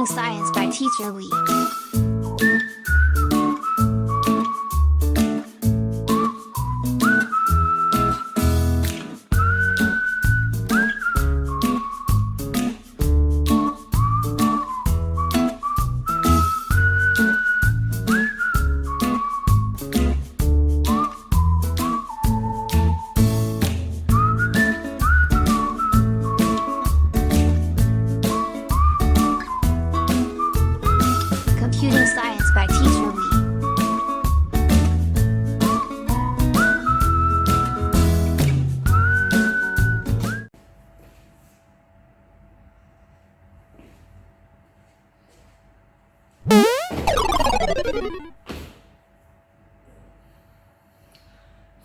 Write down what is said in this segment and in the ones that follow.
Computing Science by Teacher Lee. Computing Science by Teacher Lee.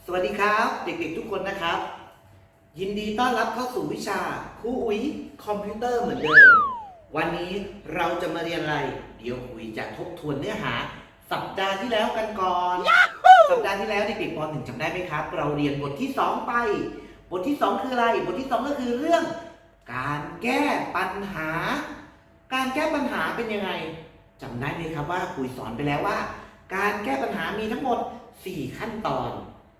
สวัสดีครับ เด็กๆทุกคนนะครับ ยินดีต้อนรับเข้าสู่วิชาครูอุ๋ยคอมพิวเตอร์เหมือนเดิม วันนี้เราจะมาเรียนอะไร เดี๋ยวอุ๋ยจะทบทวนเนื้อหา สัปดาห์ที่แล้วกันก่อน สัปดาห์ที่แล้วเด็กๆป .1 จำได้ไหมครับ เราเรียนบทที่ 2 ไป บทที่ 2 คืออะไร บทที่ 2 ก็คือเรื่อง การแก้ปัญหา การแก้ปัญหาเป็นยังไงจำได้ไหมครับว่าคุยสอนไปแล้วว่า การแก้ปัญหามีทั้งหมด 4 ขั้นตอน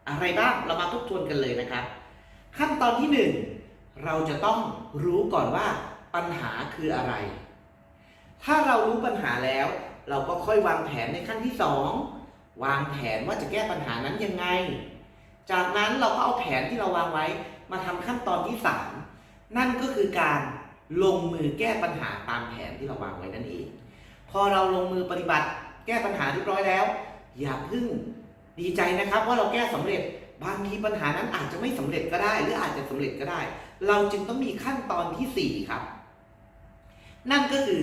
อะไรบ้างเรามาทบทวนกันเลยนะครับ ขั้นตอนที่หนึ่งเราจะต้องรู้ก่อนว่าปัญหาคืออะไร ถ้าเรารู้ปัญหาแล้ว เราก็ค่อยวางแผนในขั้นที่สองวางแผนว่าจะแก้ปัญหานั้นยังไง จากนั้นเราก็เอาแผนที่เราวางไว้มาทำขั้นตอนที่สามนั่นก็คือการลงมือแก้ปัญหาตามแผนที่เราวางไว้นั่นเอง พอเราลงมือปฏิบัติแก้ปัญหาเรียบร้อยแล้ว อย่าเพึ่งดีใจนะครับว่าเราแก้สำเร็จบางทีปัญหานั้นอาจจะไม่สำเร็จก็ได้ หรืออาจจะสำเร็จก็ได้ เราจึงต้องมีขั้นตอนที่สี่ครับ นั่นก็คือ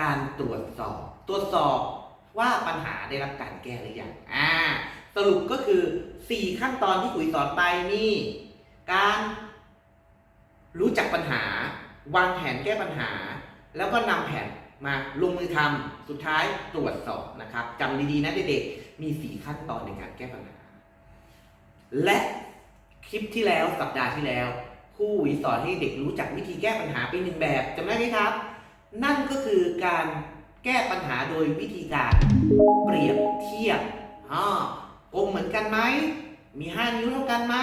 การตรวจสอบ ตรวจสอบว่าปัญหาได้รับการแก้หรือยังอ่าสรุปก็คือสี่ขั้นตอนที่คุยสอนไปนี่ การรู้จักปัญหา วางแผนแก้ปัญหา แล้วก็นำแผนมาลงมือทำสุดท้ายตรวจสอบนะครับจำดีๆนะเด็กๆมีสี่ขั้นตอนในการแก้ปัญหา และคลิปที่แล้วสัปดาห์ที่แล้วครูหวีสอนให้เด็กรู้จักวิธีแก้ปัญหาเป็นหนึ่งแบบจำได้ไหมครับ นั่นก็คือการแก้ปัญหาโดยวิธีการเปรียบเทียบอ่ากลมเหมือนกันไหม มี5นิ้วเท่ากันไหม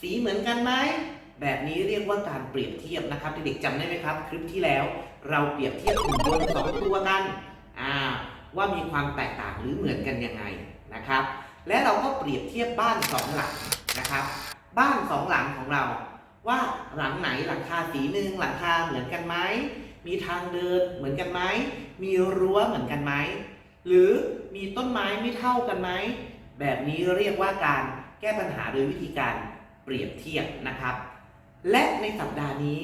สีเหมือนกันไหม แบบนี้เรียกว่าการเปรียบเทียบนะครับเด็กๆจำได้ไหมครับ คลิปที่แล้ว เราเปรียบเทียบหุ่นยนต์สองตัวกันอ่าว่ามีความแตกต่างหรือเหมือนกันยังไงนะครับ และเราก็เปรียบเทียบบ้านสองหลังนะครับ บ้านสองหลังของเรา ว่าหลังไหนหลังคาสีหนึ่งหลังคาเหมือนกันไหม มีทางเดินเหมือนกันไหม มีรั้วเหมือนกันไหม หรือมีต้นไม้ไม่เท่ากันไหม แบบนี้เรียกว่าการแก้ปัญหาโดยวิธีการเปรียบเทียบนะครับ และในสัปดาห์นี้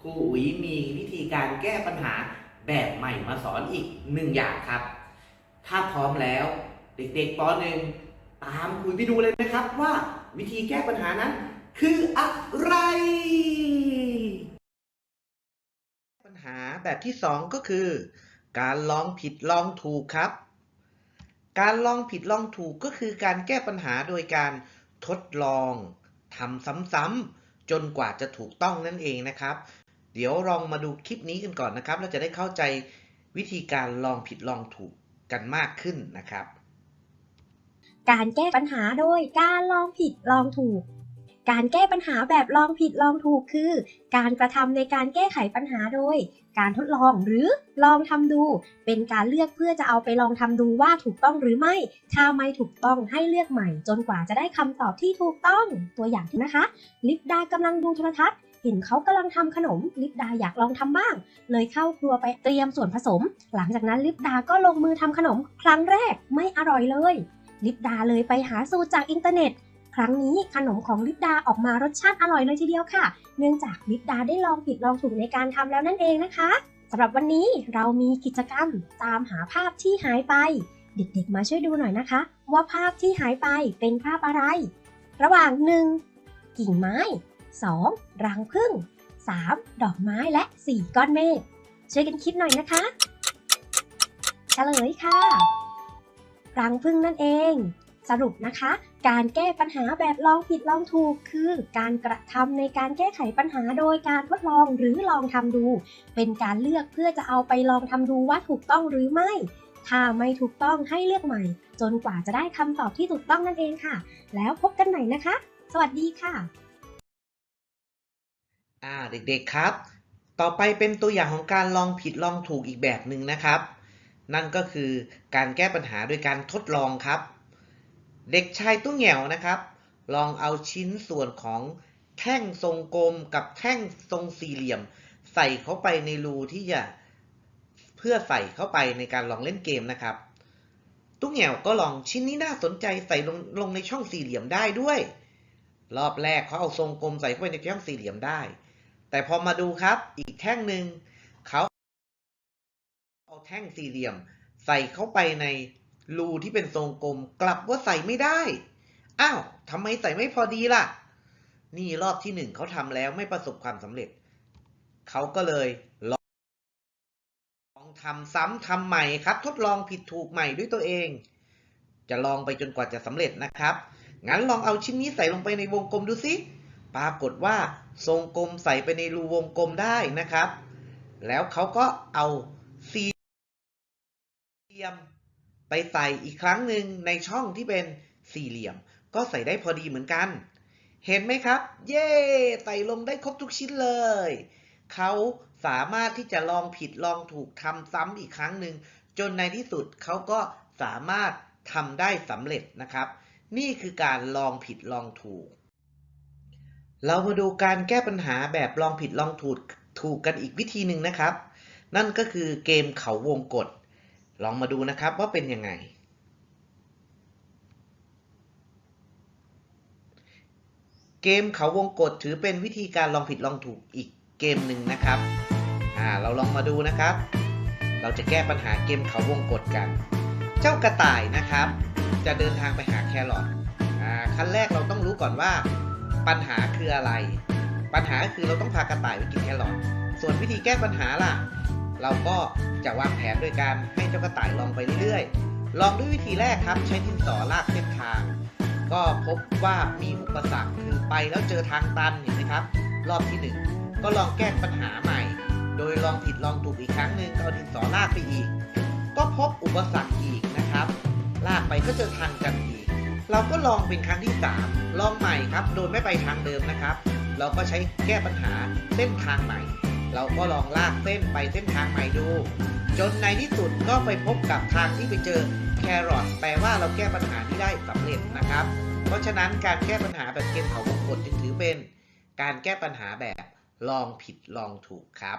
ครูอุ๋ยมีวิธีการแก้ปัญหาแบบใหม่มาสอนอีกหนึ่งอย่างครับ ถ้าพร้อมแล้วเด็กๆป .1 ตามคุยไปดูเลยนะครับว่าวิธีแก้ปัญหานั้นคืออะไร ญหาแบบที่สองก็คือ การลองผิดลองถูกครับ การลองผิดลองถูกก็คือการแก้ปัญหาโดยการทดลองทำซ้ำๆจนกว่าจะถูกต้องนั่นเองนะครับ เดี๋ยวลองมาดูคลิปนี้กันก่อนนะครับ เราจะได้เข้าใจวิธีการลองผิดลองถูกกันมากขึ้นนะครับ การแก้ปัญหาโดยการลองผิดลองถูก การแก้ปัญหาแบบลองผิดลองถูกคือ การกระทำในการแก้ไขปัญหาโดย การทดลองหรือลองทำดู เป็นการเลือกเพื่อจะเอาไปลองทำดูว่าถูกต้องหรือไม่ ถ้าไม่ถูกต้องให้เลือกใหม่ จนกว่าจะได้คำตอบที่ถูกต้องตัวอย่างนะคะ ลิปดากำลังดูโทรทัศน์เห็นเขากำลังทำขนมลิปดาอยากลองทำบ้าง เลยเข้าครัวไปเตรียมส่วนผสม หลังจากนั้นลิปดาก็ลงมือทำขนมครั้งแรกไม่อร่อยเลย ลิปดาเลยไปหาสูตรจากอินเทอร์เน็ต ครั้งนี้ขนมของลิปดาออกมารสชาติอร่อยเลยทีเดียวค่ะ เนื่องจากลิปดาได้ลองผิดลองถูกในการทำแล้วนั่นเองนะคะสำหรับวันนี้เรามีกิจกรรมตามหาภาพที่หายไป เด็กๆ มาช่วยดูหน่อยนะคะ ว่าภาพที่หายไปเป็นภาพอะไร ระหว่าง 1. กิ่งไม้ 2. รังผึ้ง 3. ดอกไม้และ 4 ก้อนเมฆช่วยกันคิดหน่อยนะคะ เฉลยค่ะ รังผึ้งนั่นเอง สรุปนะคะ การแก้ปัญหาแบบลองผิดลองถูก คือการกระทำในการแก้ไขปัญหาโดยการทดลองหรือลองทำดู เป็นการเลือกเพื่อจะเอาไปลองทำดูว่าถูกต้องหรือไม่ ถ้าไม่ถูกต้องให้เลือกใหม่ จนกว่าจะได้คำตอบที่ถูกต้องนั่นเองค่ะ แล้วพบกันใหม่นะคะ สวัสดีค่ะ อ่าเด็กๆครับ ต่อไปเป็นตัวอย่างของการลองผิดลองถูกอีกแบบหนึ่งนะครับ นั่นก็คือการแก้ปัญหาโดยการทดลองครับ เด็กชายตุ้งแหววนะครับ ลองเอาชิ้นส่วนของแท่งทรงกลมกับแท่งทรงสี่เหลี่ยม ใส่เข้าไปในรูที่จะเพื่อใส่เข้าไปในการลองเล่นเกมนะครับ ตุ้งแหววก็ลองชิ้นนี้น่าสนใจใส่ลงลงในช่องสี่เหลี่ยมได้ด้วย รอบแรกเขาเอาทรงกลมใส่เข้าไปในช่องสี่เหลี่ยมได้ แต่พอมาดูครับอีกแท่งหนึ่งเขาเอาแท่งสี่เหลี่ยม ใส่เข้าไปใน รูที่เป็นทรงกลมกลับว่าใส่ไม่ได้ อ้าวทำไมใส่ไม่พอดีล่ะ นี่รอบที่หนึ่งเขาทำแล้วไม่ประสบความสำเร็จ เขาก็เลยลองทำซ้ำทำใหม่ครับ ทดลองผิดถูกใหม่ด้วยตัวเอง จะลองไปจนกว่าจะสำเร็จนะครับ งั้นลองเอาชิ้นนี้ใส่ลงไปในวงกลมดูสิ ปรากฏว่าทรงกลมใส่ไปในรูวงกลมได้นะครับ แล้วเขาก็เอาสี่เหลี่ยม ไปใส่อีกครั้งหนึ่งในช่องที่เป็นสี่เหลี่ยม ก็ใส่ได้พอดีเหมือนกัน เห็นไหมครับ เย้ใส่ลงได้ครบทุกชิ้นเลย เขาสามารถที่จะลองผิดลองถูกทำซ้ำอีกครั้งหนึ่งจนในที่สุดเขาก็สามารถทำได้สำเร็จนะครับ นี่คือการลองผิดลองถูก เรามาดูการแก้ปัญหาแบบลองผิดลองถูกถูกกันอีกวิธีหนึ่งนะครับ นั่นก็คือเกมเขาวงกฏ ลองมาดูนะครับว่าเป็นยังไง เกมเขาวงกฏถือเป็นวิธีการลองผิดลองถูกอีกเกมหนึ่งนะครับอ่าเราลองมาดูนะครับ เราจะแก้ปัญหาเกมเขาวงกฏกัน เจ้ากระต่ายนะครับ จะเดินทางไปหาแครอทอ่าขั้นแรกเราต้องรู้ก่อนว่าปัญหาคืออะไร ปัญหาคือเราต้องพากระต่ายไปกินแครอทส่วนวิธีแก้ปัญหาล่ะ เราก็จะวางแผนโดยการให้เจ้ากระต่ายลองไปเรื่อยๆ ลองด้วยวิธีแรกครับ ใช้ดินสอลากเส้นทาง ก็พบว่ามีอุปสรรคคือไปแล้วเจอทางตันเห็นไหมครับ รอบที่หนึ่งก็ลองแก้ปัญหาใหม่ โดยลองผิดลองถูกอีกครั้งหนึ่งเอาดินสอลากไปอีก ก็พบอุปสรรคอีกนะครับ ลากไปก็เจอทางกันอีก เราก็ลองเป็นครั้งที่ 3 ลองใหม่ครับ โดยไม่ไปทางเดิมนะครับ เราก็ใช้แก้ปัญหาเส้นทางใหม่ เราก็ลองลากเส้นไปเส้นทางใหม่ดู จนในที่สุดก็ไปพบกับทางที่ไปเจอแครอทแปลว่าเราแก้ปัญหาที่ได้สำเร็จนะครับ เพราะฉะนั้นการแก้ปัญหาแบบเกมเขาวงกฏจึงถือเป็น การแก้ปัญหาแบบลองผิดลองถูกครับ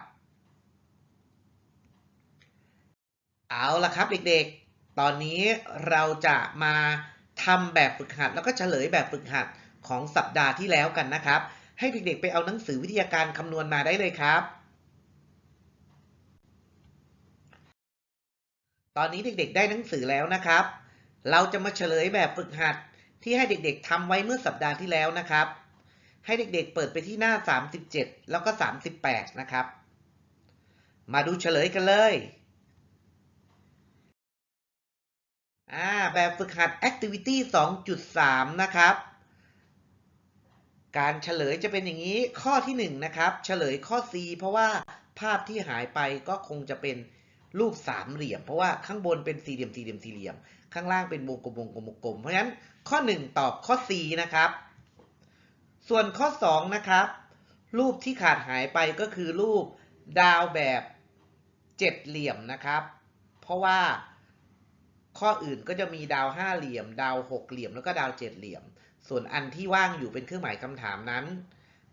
เอาละครับเด็กๆ ตอนนี้เราจะมาทำแบบฝึกหัด แล้วก็เฉลยแบบฝึกหัดของสัปดาห์ที่แล้วกันนะครับ ให้เด็กๆ ไปเอาหนังสือวิทยาการคำนวณมาได้เลยครับ ตอนนี้เด็กๆ ได้หนังสือแล้วนะครับ เราจะมาเฉลยแบบฝึกหัดที่ให้เด็กๆทำไว้เมื่อสัปดาห์ที่แล้วนะครับ ให้เด็กๆเปิดไปที่หน้า 37 แล้วก็ 38 นะครับ มาดูเฉลยกันเลยอ่าแบบฝึกหัด activity 2.3 นะครับ การเฉลยจะเป็นอย่างนี้ข้อที่ 1 นะครับ เฉลยข้อ C เพราะว่าภาพที่หายไปก็คงจะเป็น รูปสามเหลี่ยม เพราะว่าข้างบนเป็นสี่เหลี่ยมสี่เหลี่ยมสี่เหลี่ยม ข้างล่างเป็นวงกลมวงกลมวงกลม เพราะฉะนั้นข้อ 1 ตอบข้อ C นะครับ ส่วนข้อ 2 นะครับ รูปที่ขาดหายไปก็คือรูปดาวแบบเจ็ดเหลี่ยมนะครับ เพราะว่าข้ออื่นก็จะมีดาวห้าเหลี่ยม ดาวหกเหลี่ยม แล้วก็ดาวเจ็ดเหลี่ยม ส่วนอันที่ว่างอยู่เป็นเครื่องหมายคำถามนั้น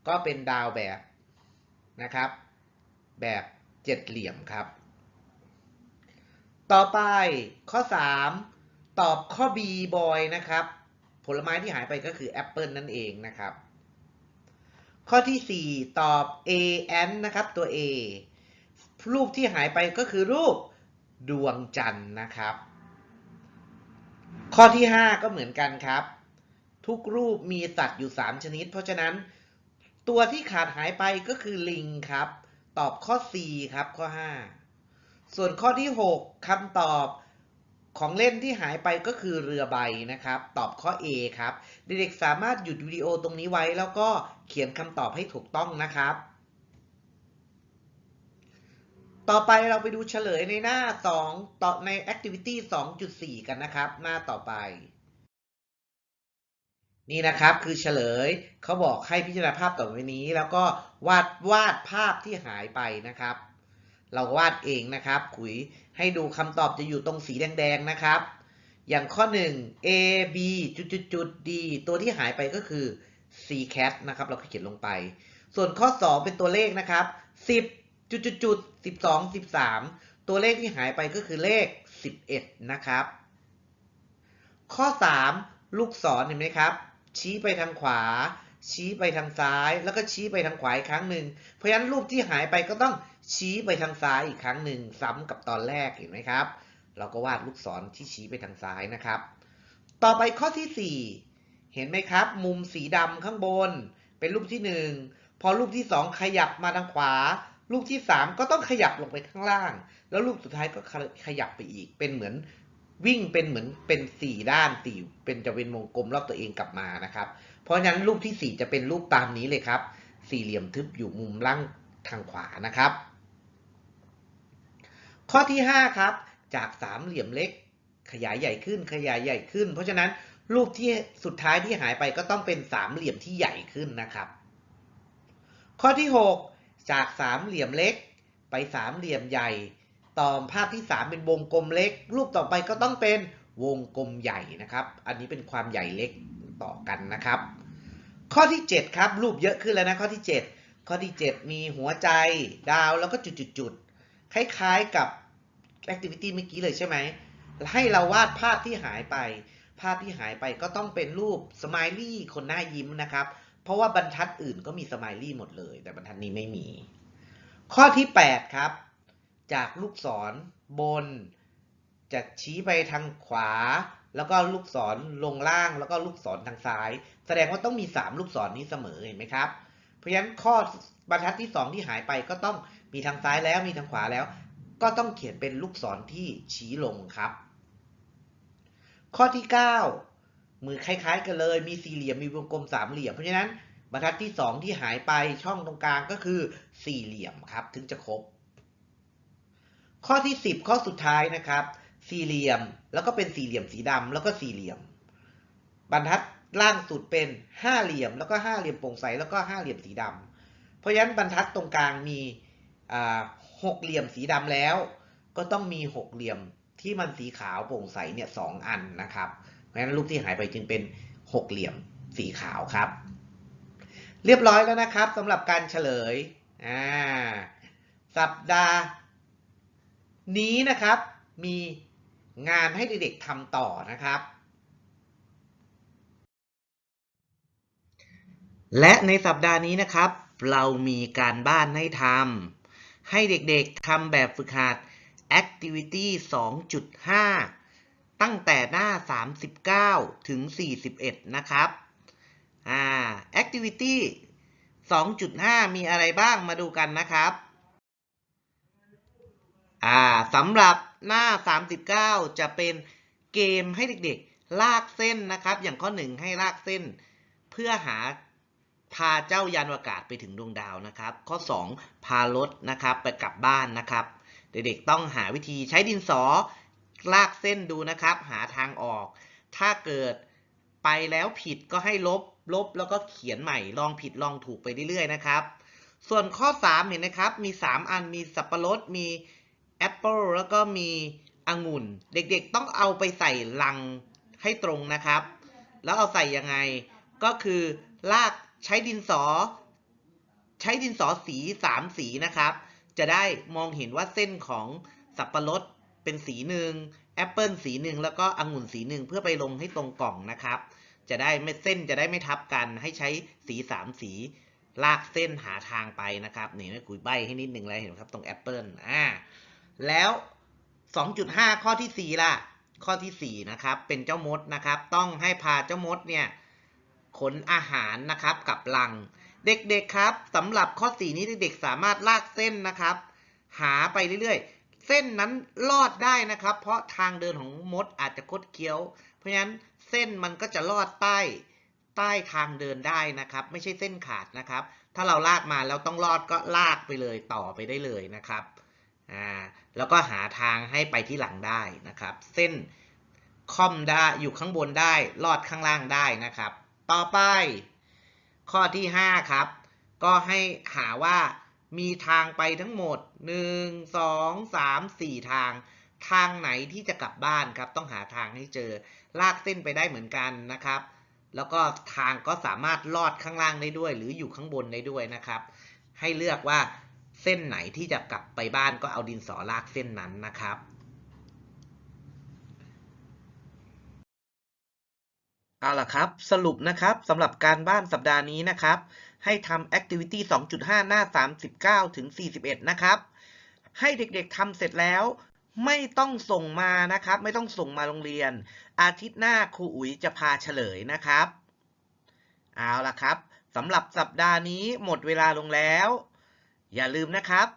ก็เป็นดาวแบบนะครับ แบบเจ็ดเหลี่ยมครับ ต่อไปข้อ 3 ตอบข้อ B บอยนะครับ ผลไม้ที่หายไปก็คือแอปเปิลนั่นเองนะครับ ข้อที่ 4 ตอบ A n นะครับตัว A รูปที่หายไปก็คือรูปดวงจันทร์นะครับ ข้อที่ 5 ก็เหมือนกันครับ ทุกรูปมีสัตว์อยู่ 3 ชนิด เพราะฉะนั้น ตัวที่ขาดหายไปก็คือลิงครับ ตอบข้อ C ครับข้อ 5 ส่วนข้อที่ 6คำตอบของเล่นที่หายไปก็คือเรือใบนะครับ ตอบข้อ A ครับ เด็กๆสามารถหยุดวิดีโอตรงนี้ไว้ แล้วก็เขียนคำตอบให้ถูกต้องนะครับ ต่อไปเราไปดูเฉลยในหน้า 2 ต่อใน activity 2.4 กันนะครับ หน้าต่อไป นี่นะครับคือเฉลยเขาบอกให้พิจารณาภาพต่อไปนี้ แล้วก็วาดวาดภาพที่หายไปนะครับ เราวาดเองนะครับขุยให้ดูคำตอบจะอยู่ตรงสีแดงๆนะครับ อย่างข้อ 1 A B จุดจุดจุด D ตัวที่หายไปก็คือ C cat นะครับ เราเขียนลงไป ส่วนข้อ 2 เป็นตัวเลขนะครับ 10จุดจุดจุด12 13 ตัวเลขที่หายไปก็คือเลข 11 นะครับ ข้อ 3 ลูกศรเห็นไหมครับ ชี้ไปทางขวา ชี้ไปทางซ้าย แล้วก็ชี้ไปทางขวาอีกครั้งหนึ่งเพราะฉะนั้นรูปที่หายไปก็ต้อง ชี้ไปทางซ้ายอีกครั้งหนึ่งซ้ำกับตอนแรกเห็นไหมครับ เราก็วาดลูกศรที่ชี้ไปทางซ้ายนะครับ ต่อไปข้อที่ 4 เห็นไหมครับ มุมสีดำข้างบน เป็นรูปที่ 1 พอรูปที่ 2 ขยับมาทางขวา รูปที่ 3 ก็ต้องขยับลงไปข้างล่าง แล้วรูปสุดท้ายก็ขยับไปอีก เป็นเหมือนวิ่งเป็นเหมือนเป็นสี่ด้านสี่เป็นจะเป็นวงกลมรอบตัวเองกลับมานะครับ เพราะฉะนั้นรูปที่ 4 จะเป็นรูปตามนี้เลยครับ สี่เหลี่ยมทึบอยู่มุมล่างทางขวานะครับ ข้อที่ 5 ครับ จากสามเหลี่ยมเล็ก ขยายใหญ่ขึ้นขยายใหญ่ขึ้น เพราะฉะนั้นรูปที่สุดท้ายที่หายไปก็ต้องเป็นสามเหลี่ยมที่ใหญ่ขึ้นนะครับ ข้อที่ 6 จากสามเหลี่ยมเล็ก ไปสามเหลี่ยมใหญ่ ต่อภาพที่ 3 เป็นวงกลมเล็ก รูปต่อไปก็ต้องเป็นวงกลมใหญ่นะครับ อันนี้เป็นความใหญ่เล็กต่อกันนะครับ ข้อที่ 7 ครับ รูปเยอะขึ้นแล้วนะข้อที่ 7 ข้อที่ 7 มีหัวใจดาวแล้วก็จุดๆๆคล้ายๆกับ activity เมื่อกี้เลยใช่ไหม ให้เราวาดภาพที่หายไป ภาพที่หายไปก็ต้องเป็นรูปส m มลี่คนหน้ายิ้มนะครับ เพราะว่าบรรทัดอื่นก็มีส m มลี่หมดเลย แต่บรรทัดนี้ไม่มี ข้อที่ 8 ครับ จากลูกศรบน จะชี้ไปทางขวา แล้วก็ลูกศรลงล่าง แล้วก็ลูกศรทางซ้าย แสดงว่าต้องมี 3 ลูกศรนี้เสมอเห็นไหมครับ เพราะฉะนั้นข้อบรรทัดที่ 2 ที่หายไปก็ต้องมีทางซ้ายแล้วมีทางขวาแล้ว ก็ต้องเขียนเป็นลูกศรที่ชี้ลงครับ ข้อที่ 9 มือคล้าย ๆ กันเลย มีสี่เหลี่ยม มีวงกลมสามเหลี่ยม เพราะฉะนั้นบรรทัดที่ 2 ที่หายไปช่องตรงกลางก็คือสี่เหลี่ยมครับ ถึงจะครบ ข้อที่ 10 ข้อสุดท้ายนะครับ สี่เหลี่ยม แล้วก็เป็นสี่เหลี่ยมสีดำแล้วก็สี่เหลี่ยม บรรทัดล่างสุดเป็นห้าเหลี่ยม แล้วก็ห้าเหลี่ยมโปร่งใส แล้วก็ห้าเหลี่ยมสีดำเพราะฉะนั้นบรรทัดตรงกลางมี หกเหลี่ยมสีดำแล้ว ก็ต้องมีหกเหลี่ยมที่มันสีขาวโปร่งใสเนี่ยสองอันนะครับเพราะฉะนั้นรูปที่หายไปจึงเป็นหกเหลี่ยมสีขาวครับ เรียบร้อยแล้วนะครับสำหรับการเฉลยอ่าสัปดาห์นี้นะครับ มีงานให้เด็กๆทำต่อนะครับ และในสัปดาห์นี้นะครับ เรามีการบ้านให้ทำ ให้เด็กๆทำแบบฝึกหัด Activity 2.5 ตั้งแต่หน้า 39 ถึง 41 นะครับอ่า Activity 2.5 มีอะไรบ้างมาดูกันนะครับอ่าสำหรับหน้า 39 จะเป็นเกมให้เด็กๆ ลากเส้นนะครับ อย่างข้อ 1 ให้ลากเส้น เพื่อหา พาเจ้ายานอวกาศไปถึงดวงดาวนะครับ ข้อ 2 พารถนะครับไปกลับบ้านนะครับ เด็กๆต้องหาวิธีใช้ดินสอลากเส้นดูนะครับ หาทางออก ถ้าเกิดไปแล้วผิดก็ให้ลบลบแล้วก็เขียนใหม่ลองผิดลองถูกไปเรื่อยๆนะครับ ส่วนข้อ 3 เห็นนะครับ มี 3 อันมีสับปะรดมีแอปเปิลแล้วก็มีองุ่น เด็กๆต้องเอาไปใส่ลังให้ตรงนะครับ แล้วเอาใส่ยังไงก็คือลาก ใช้ดินสอ ใช้ดินสอสีสามสีนะครับ จะได้มองเห็นว่าเส้นของสับปะรดเป็นสีหนึ่งแอปเปิลสีหนึ่งแล้วก็องุ่นสีหนึ่งเพื่อไปลงให้ตรงกล่องนะครับ จะได้ไม่เส้นจะได้ไม่ทับกันให้ใช้สีสามสี ลากเส้นหาทางไปนะครับนี่แม่คุยใบให้นิดหนึ่งเลยเห็นไหมครับตรงแอปเปิลอ่าแล้ว 2.5 ข้อที่4ล่ะข้อที่4นะครับเป็นเจ้ามดนะครับ ต้องให้พาเจ้ามดเนี่ย ขนอาหารนะครับกับลัง เด็กๆครับสำหรับข้อ4นี้เด็กๆสามารถลากเส้นนะครับ หาไปเรื่อยเส้นนั้นลอดได้นะครับ เพราะทางเดินของมดอาจจะคดเคี้ยว เพราะฉะนั้นเส้นมันก็จะลอดใต้ใต้ทางเดินได้นะครับ ไม่ใช่เส้นขาดนะครับ ถ้าเราลากมาแล้วต้องลอดก็ลากไปเลยต่อไปได้เลยนะครับอ่าแล้วก็หาทางให้ไปที่หลังได้นะครับ เส้นค่อมได้อยู่ข้างบนได้ลอดข้างล่างได้นะครับ ต่อไป ข้อที่ 5 ครับ ก็ให้หาว่ามีทางไปทั้งหมด 1 2 3 4 ทาง ทางไหนที่จะกลับบ้านครับ ต้องหาทางให้เจอ ลากเส้นไปได้เหมือนกันนะครับ แล้วก็ทางก็สามารถลอดข้างล่างได้ด้วย หรืออยู่ข้างบนได้ด้วยนะครับ ให้เลือกว่าเส้นไหนที่จะกลับไปบ้านก็เอาดินสอลากเส้นนั้นนะครับ เอาล่ะครับ สรุปนะครับสำหรับการบ้านสัปดาห์นี้นะครับ ให้ทำ activity 2.5 หน้า 39 ถึง 41 นะครับ ให้เด็กๆทำเสร็จแล้ว ไม่ต้องส่งมานะครับ ไม่ต้องส่งมาโรงเรียน อาทิตย์หน้าครูอุ๋ยจะพาเฉลยนะครับ เอาล่ะครับสำหรับสัปดาห์นี้หมดเวลาลงแล้ว อย่าลืมนะครับ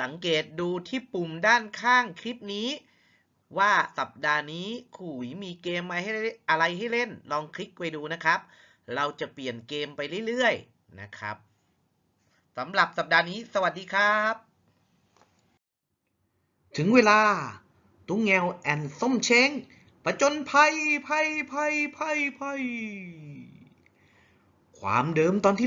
สังเกตดูที่ปุ่มด้านข้างคลิปนี้ ว่าสัปดาห์นี้คุยมีเกมอะไรให้อะไรให้เล่น ลองคลิกไปดูนะครับ เราจะเปลี่ยนเกมไปเรื่อยๆนะครับสำหรับสัปดาห์นี้สวัสดีครับ ถึงเวลา ตุ้งแงวแอนส้มเช้งผจญภัยภัยภัยภัยภัยความเดิมตอนที่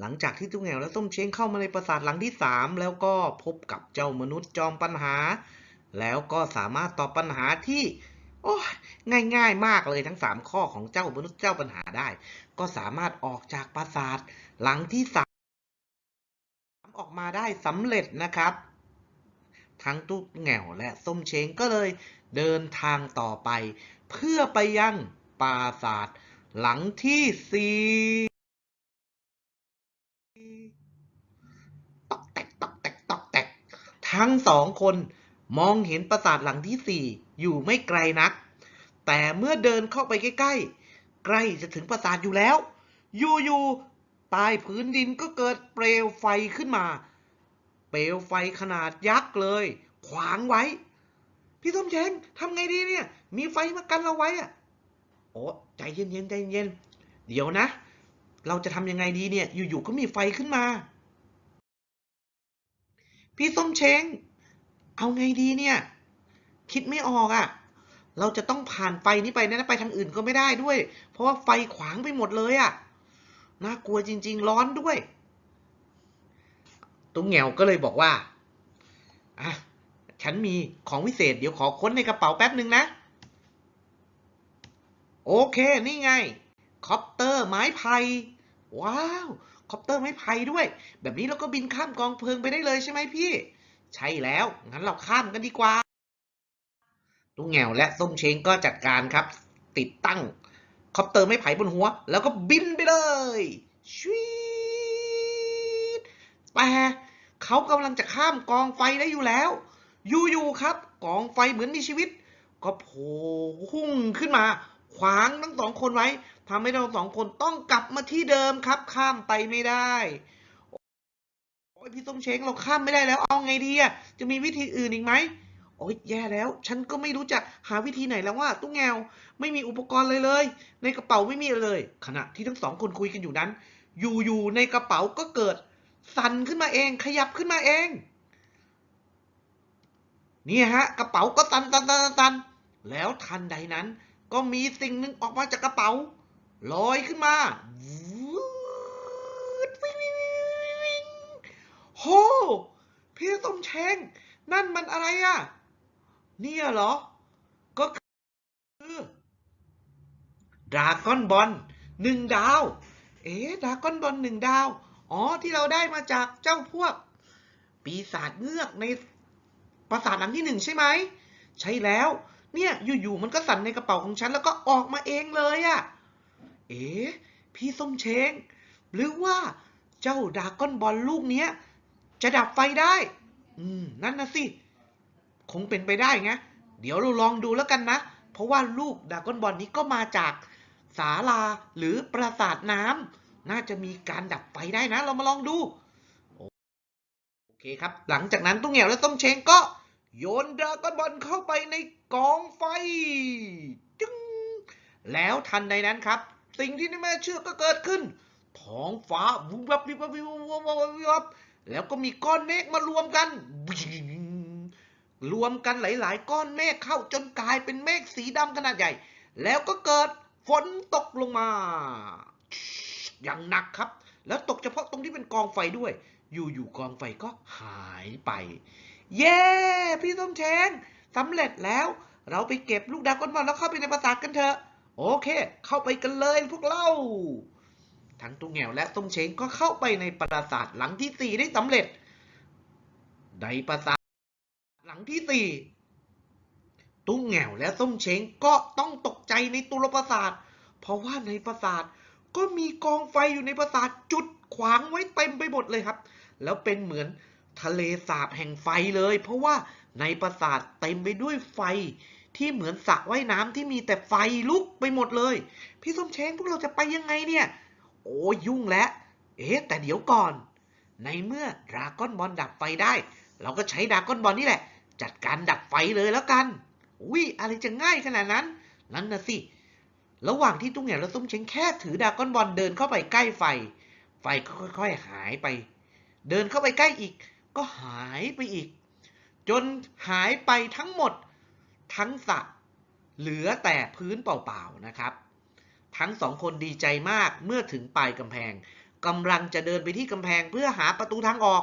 หลังจากที่ตุ้งแหวและส้มเช้งเข้ามาในปราสาทหลังที่ 3 แล้วก็พบกับเจ้ามนุษย์จอมปัญหา แล้วก็สามารถตอบปัญหาที่โอ้ง่ายๆมากเลยทั้ง 3 ข้อของเจ้ามนุษย์เจ้าปัญหาได้ ก็สามารถออกจากปราสาทหลังที่ 3 ออกมาได้สำเร็จนะครับ ทั้งตุ้งแหวและส้มเช้งก็เลยเดินทางต่อไป เพื่อไปยังปราสาทหลังที่ 4 ทั้งสองคนมองเห็นปราสาทหลังที่สี่อยู่ไม่ไกลนัก แต่เมื่อเดินเข้าไปใกล้ๆ ใกล้จะถึงปราสาทอยู่แล้ว อยู่ๆใต้พื้นดินก็เกิดเปลวไฟขึ้นมา เปลวไฟขนาดยักษ์เลย ขวางไว้ พี่ส้มเช้งทำไงดีเนี่ย มีไฟมากันเราไว้อะโอ้ใจเย็นๆใจเย็นๆเดี๋ยวนะ เราจะทำยังไงดีเนี่ย อยู่ๆก็มีไฟขึ้นมา พี่ส้มเช้ง เอาไงดีเนี่ย คิดไม่ออกอะ่ะ เราจะต้องผ่านไฟนี้ไปนะไปทางอื่นก็ไม่ได้ด้วย เพราะว่าไฟขวางไปหมดเลยอะ่ะ น่ากลัวจริง ๆ ร้อนด้วย ตุ้งเหงียวก็เลยบอกว่า อะ ฉันมีของวิเศษ เดี๋ยวขอค้นในกระเป๋าแป๊บหนึ่งนะ โอเค นี่ไง คอปเตอร์ไม้ไผ่ ว้าว อปเตอร์ไม้ไผ่ด้วย แบบนี้เราก็บินข้ามกองเพลิงไปได้เลยใช่ไหมพี่ ใช่แล้ว งั้นเราข้ามกันดีกว่าลุงแงวและส้มเชงก็จัดการครับ ติดตั้งคอปเตอร์ไม้ไผ่บนหัว แล้วก็บินไปเลยชวีดแต่เขากำลังจะข้ามกองไฟได้อยู่แล้ว อยู่ๆครับ กองไฟเหมือนมีชีวิต ก็โผล่พุ่งขึ้นมา ขวางทั้งสองคนไว้ทำให้ทั้สองคนต้องกลับมาที่เดิมครับ ข้ามไปไม่ได้โอ้ยพี่ส้มเช้งเราข้ามไม่ได้แล้วเอาไงดีอะจะมีวิธีอื่นอีกไหมโอ้ยแย่แล้ว ฉันก็ไม่รู้จะหาวิธีไหนแล้วว่าตุ้งแงวไม่มีอุปกรณ์เลยเลย ในกระเป๋าไม่มีเลย ขณะที่ทั้งสองคนคุยกันอยู่นั้น อยู่ๆในกระเป๋าก็เกิด สั่นขึ้นมาเอง ขยับขึ้นมาเองนี่ฮะ กระเป๋าก็ตันตันตันตันแล้วทันใดนั้น ก็มีสิ่งหนึ่งออกมาจากกระเป๋าลอยขึ้นมาโหพี่ส้มแชงนั่นมันอะไรอะ เนี่ยเหรอ ก็คือดราก้อนบอลหนึ่งดาว เอ๊ะดราก้อนบอลหนึ่งดาว อ๋อ ที่เราได้มาจากเจ้าพวก ปีศาจเงือกในปราสาทหลังที่หนึ่งใช่ไหม ใช่แล้ว เนี่ยอยู่ๆมันก็สั่นในกระเป๋าของฉันแล้วก็ออกมาเองเลยอะเอ๊ะพี่ส้มเช้งหรือว่าเจ้าดาก้อนบอลลูกเนี้ยจะดับไฟได้ อืม นั่นนะสิ คงเป็นไปได้ไง เดี๋ยวเราลองดูแล้วกันนะ เพราะว่าลูกดาก้อนบอลนี้ก็มาจากศาลาหรือปราสาทน้ำน่าจะมีการดับไฟได้นะ เรามาลองดู โอเคครับ หลังจากนั้นตุ้งเหงียวและส้มเช้งก็ โยนดราก้อนบอลเข้าไปในกองไฟจึ้งแล้วทันใดนั้นครับ สิ่งที่ไม่เชื่อก็เกิดขึ้น ท้องฟ้าวุบวับวิบวับวิบวับวิบวับวิบวับแล้วก็มีก้อนเมฆมารวมกัน รวมกันหลาย ๆ ก้อนเมฆเข้าจนกลายเป็นเมฆสีดำขนาดใหญ่ แล้วก็เกิดฝนตกลงมา อย่างหนักครับ แล้วตกเฉพาะตรงที่เป็นกองไฟด้วย อยู่ๆกองไฟก็หายไป เย้ พี่ส้มแชงสำเร็จแล้ว เราไปเก็บลูกดราก้อนบอลแล้วเข้าไปในปราสาทกันเถอะ โอเค เข้าไปกันเลยพวกเรา ทั้งตุ้งแงวและส้มเช้งก็เข้าไปในปราสาทหลังที่สี่ได้สำเร็จ ในปราสาทหลังที่สี่ตุ้งแงวและส้มเช้งก็ต้องตกใจในตัวปราสาท เพราะว่าในปราสาทก็มีกองไฟอยู่ในปราสาทจุดขวางไว้เต็มไปหมดเลยครับ แล้วเป็นเหมือน ทะเลสาบแห่งไฟเลย เพราะว่าในปราสาทเต็มไปด้วยไฟที่เหมือนสระว่ายน้ำที่มีแต่ไฟลุกไปหมดเลย พี่ส้มเช้งพวกเราจะไปยังไงเนี่ย โอ้ยุ่งแล้ว เอ๊ะแต่เดี๋ยวก่อน ในเมื่อดราก้อนบอลดับไฟได้ เราก็ใช้ดราก้อนบอลนี่แหละ จัดการดับไฟเลยแล้วกันอุ้ยอะไรจะง่ายขนาดนั้น นั่นนะสิ ระหว่างที่ตุ้งเหงียวและส้มเช้งแค่ถือดราก้อนบอลเดินเข้าไปใกล้ไฟ ไฟก็ค่อย ๆ หายไป เดินเข้าไปใกล้อีก ก็หายไปอีก จนหายไปทั้งหมดทั้งสระเหลือแต่พื้นเปล่าๆนะครับ ทั้งสองคนดีใจมากเมื่อถึงปลายกำแพงกำลังจะเดินไปที่กำแพงเพื่อหาประตูทางออก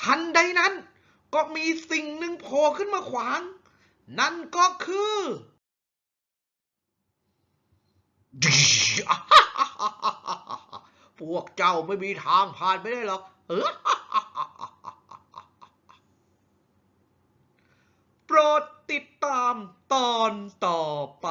ทันใดนั้น ก็มีสิ่งหนึ่งโผล่ขึ้นมาขวาง นั่นก็คือพวกเจ้าไม่มีทางผ่านไปได้หรอกเออ โปรดติดตามตอนต่อไป